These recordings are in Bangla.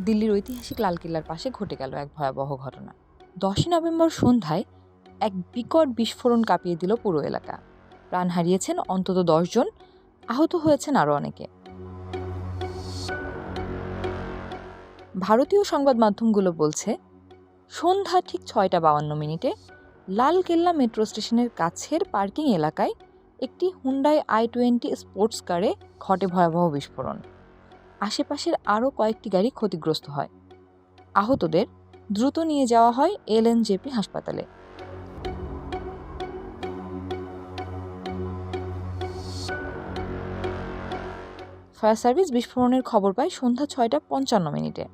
দিল্লির ঐতিহাসিক লালকেল্লার পাশে ঘটে গেল এক ভয়াবহ ঘটনা। দশই নভেম্বর সন্ধ্যায় এক বিকট বিস্ফোরণ কাঁপিয়ে দিল পুরো এলাকা। প্রাণ হারিয়েছেন অন্তত দশজন আহত হয়েছেন আরও অনেকে। ভারতীয় সংবাদ মাধ্যমগুলো বলছে, সন্ধ্যা ঠিক ছয়টা বাউান্ন মিনিটে লালকেল্লা মেট্রো স্টেশনের কাছের পার্কিং এলাকায় একটি হুন্ডাই আই টোয়েন্টি স্পোর্টস কারে ঘটে ভয়াবহ বিস্ফোরণ। আশেপাশের আরও কয়েকটি গাড়ি ক্ষতিগ্রস্ত হয়। আহতদের দ্রুত নিয়ে যাওয়া হয় এলএনজেপি হাসপাতালে। ফায়ার সার্ভিস বিস্ফোরণের খবর পায় সন্ধ্যা ছয়টা পঞ্চান্ন মিনিটে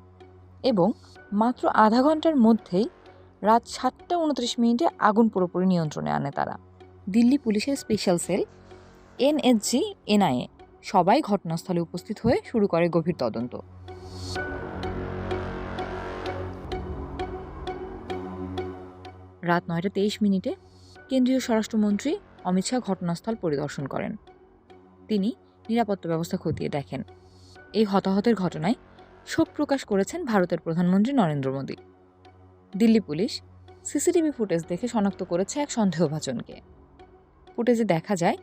এবং মাত্র আধা ঘণ্টার মধ্যেই রাত সাতটা উনত্রিশ মিনিটে আগুন পুরোপুরি নিয়ন্ত্রণে আনে তারা। দিল্লি পুলিশের স্পেশাল সেল এনএসজি এনআইএ সবাই ঘটনাস্থলে উপস্থিত হয়ে শুরু করে গভীর তদন্ত। রাত নয়টা তেইশ মিনিটে কেন্দ্রীয় স্বরাষ্ট্রমন্ত্রী অমিত শাহ ঘটনাস্থল পরিদর্শন করেন। তিনি নিরাপত্তা ব্যবস্থা খতিয়ে দেখেন। এই হতাহতের ঘটনায় শোক প্রকাশ করেছেন ভারতের প্রধানমন্ত্রী Narendra Modi. Delhi police CCTV footage দেখে শনাক্ত করেছে এক সন্দেহভাজনকে। ফুটেজে দেখা যায়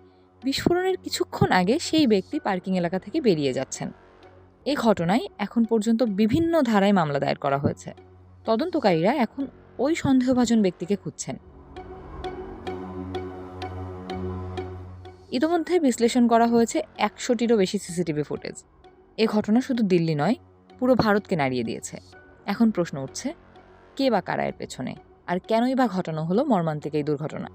বিস্ফোরণের কিছুক্ষণ আগে সেই ব্যক্তি পার্কিং এলাকা থেকে বেরিয়ে যাচ্ছেন। এই ঘটনায় এখন পর্যন্ত বিভিন্ন ধারায় মামলা দায়ের করা হয়েছে। তদন্তকারীরা এখন ওই সন্দেহভাজন ব্যক্তিকে খুঁজছেন। ইতোমধ্যে বিশ্লেষণ করা হয়েছে একশোটিরও বেশি সিসিটিভি ফুটেজ। এ ঘটনা শুধু দিল্লি নয়, পুরো ভারতকে নাড়িয়ে দিয়েছে। এখন প্রশ্ন উঠছে, কে বা কারা এর পেছনে? আর কেনই বা ঘটানো হলো মর্মান্তিক এই দুর্ঘটনা?